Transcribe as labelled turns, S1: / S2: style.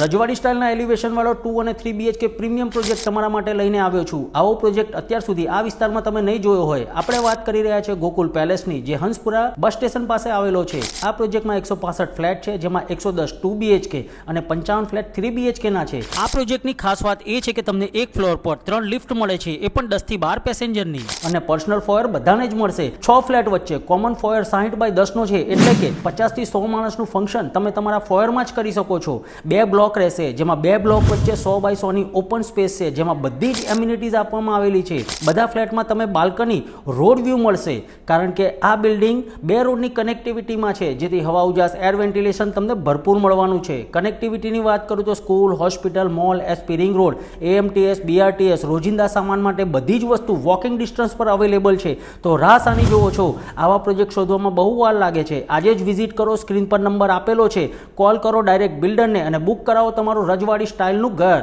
S1: રજવાડી સ્ટાઇલના એલિવેશન વાળો ટુ અને થ્રી બીએચકે પ્રીમિયમ પ્રોજેક્ટ તમારા માટે લઈને આવ્યો છું. આવો પ્રોજેક્ટ અત્યાર સુધી આ વિસ્તારમાં તમે નહીં જોયો હોય. આપણે વાત કરી રહ્યા છે ગોકુલ પેલેસની, જે હંસપુરા બસ સ્ટેશન પાસે આવેલો છે. આ પ્રોજેક્ટમાં એકસો ફ્લેટ છે, જેમાં એકસો દસ ટુ બીએચકે અને પંચાવન ફ્લેટ થ્રી બીએચકેના છે. આ પ્રોજેક્ટની ખાસ વાત એ છે કે તમને એક ફ્લોર પર ત્રણ લિફ્ટ મળે છે, એ પણ દસથી બાર પેસેન્જરની. અને પર્સનલ ફોયર બધાને જ મળશે. છ ફ્લેટ વચ્ચે કોમન ફોયર સાહીઠ બાય દસનો છે, એટલે કે પચાસથી સો માણસનું ફંક્શન તમે તમારા ફોયરમાં જ કરી શકો છો. બે બ્લોક રહેશે, જેમાં બે બ્લોક વચ્ચે સો બાય સોની ઓપન સ્પેસ છે, જેમાં બધી જ એમ્યુનિટીઝ આપવામાં આવેલી છે. બધા ફ્લેટમાં તમે બાલ્કની રોડ વ્યૂ મળશે, કારણ કે આ બિલ્ડિંગ બે રોડની કનેક્ટિવિટીમાં છે, જેથી હવા ઉજાસ એર વેન્ટિલેશન તમને ભરપૂર મળવાનું છે. કનેક્ટિવિટીની વાત કરું તો school hospital mall SP road AMTS BRTS રોજિંદા સામાન માટે બધી જ વસ્તુ વોકિંગ ડિસ્ટન્સ પર અવેલેબલ છે. તો રાસ આની જુઓ છો, આવા પ્રોજેક્ટ શોધવામાં બહુ વાર લાગે છે. આજે જ વિઝિટ કરો સ્ક્રીન પર નંબર આપેલો છે. કોલ કરો ડાયરેક્ટ બિલ્ડરને અને બુક કરાવો તમારું રજવાડી સ્ટાઇલનું ઘર.